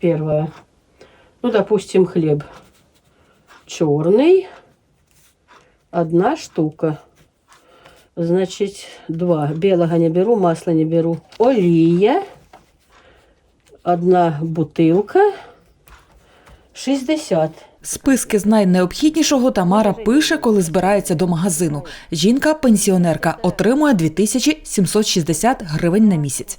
Первое. Ну, допустим, хлеб черный. Одна штука. Значит, два. Белого не беру, масла не беру. Олія. Одна бутилка. 60. Списки з найнеобхіднішого Тамара пише, коли збирається до магазину. Жінка-пенсіонерка отримує 2760 гривень на місяць.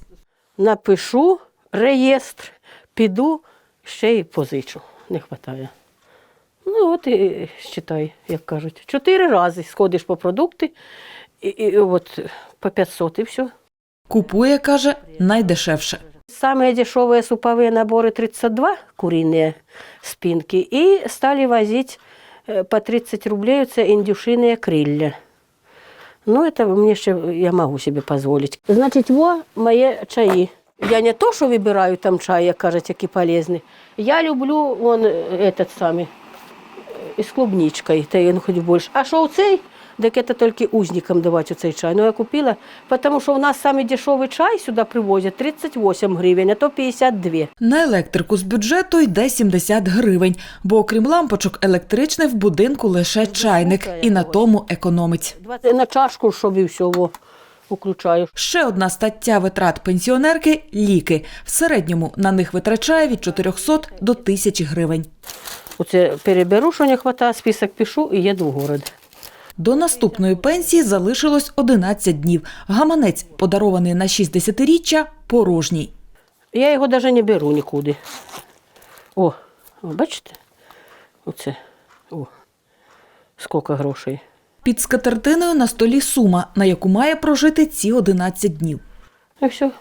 Напишу реєстр, піду, ще й позичу. Не вистачає. Ну, от і считай, як кажуть. Чотири рази сходиш по продукти, і, і от по 500 і все. Купує, каже, найдешевше. Самые дешевые суповые наборы 32 куриные спинки и стали возить э, по 30 рублей это индюшиные крылья. Ну, это мне ще я могу себе позволить. Значить, во мої чаї. Я не то, що вибираю там чай, як кажуть, які полезні. Я люблю вон э, этот самий із клубничкою, та він хоч більше. А що цей? Так це тільки узникам давати цей чай. Ну я купила, тому що у нас самий дешевий чай сюди привозять 38 гривень, а то 52. На електрику з бюджету йде 70 гривень, бо окрім лампочок електричний в будинку лише чайник і на тому економить. 20 на чашку, щоб і все во, включаю. Ще одна стаття витрат пенсіонерки ліки. В середньому на них витрачає від 400 до 1000 гривень. Оце переберу, що не вистачає, список пишу і їду в город. До наступної пенсії залишилось 11 днів. Гаманець, подарований на 60-річчя, порожній. Я його навіть не беру нікуди. О, бачите? Оце. О, скільки грошей. Під скатертиною на столі сума, на яку має прожити ці 11 днів. Все.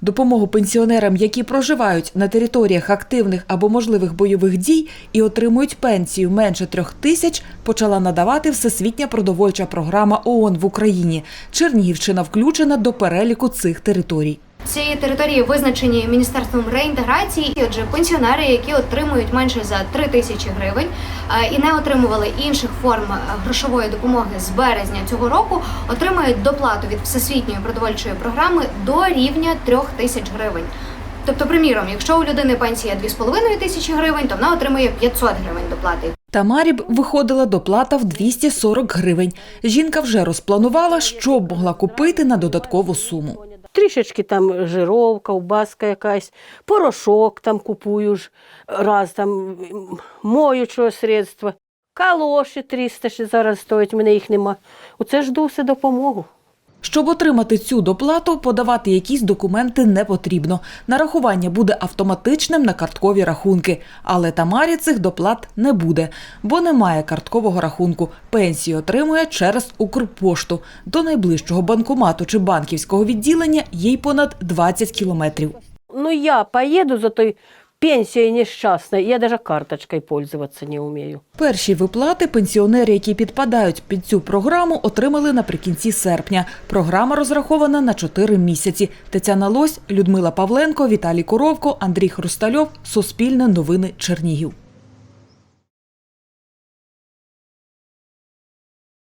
Допомогу пенсіонерам, які проживають на територіях активних або можливих бойових дій і отримують пенсію менше трьох тисяч, почала надавати Всесвітня продовольча програма ООН в Україні. Чернігівщина включена до переліку цих територій. Ці території визначені міністерством реінтеграції. Отже, пенсіонери, які отримують менше за 3 тисячі гривень е, і не отримували інших форм е, грошової допомоги з березня цього року, отримають доплату від всесвітньої продовольчої програми до рівня 3 тисяч гривень. Тобто, приміром, якщо у людини пенсія 2,5 тисячі гривень, то вона отримує 500 гривень доплати. Тамарі б виходила доплата в 240 гривень. Жінка вже розпланувала, що б могла купити на додаткову суму. Трішечки там жиров, ковбаска якась, порошок там купую ж раз, там моючого средства. Калоші 300 ще зараз стоять, мене їх нема. Оце жду все допомогу. Щоб отримати цю доплату, подавати якісь документи не потрібно. Нарахування буде автоматичним на карткові рахунки. Але Тамарі цих доплат не буде, бо немає карткового рахунку. Пенсію отримує через Укрпошту. До найближчого банкомату чи банківського відділення їй понад 20 кілометрів. Ну я поеду за той пенсией нещасна, я навіть карточкою пользуватися не вмію. Перші виплати пенсіонери, які підпадають під цю програму, отримали наприкінці серпня. Програма розрахована на 4 місяці. Тетяна Лось, Людмила Павленко, Віталій Коровко, Андрій Хрустальов. Суспільне новини Чернігів.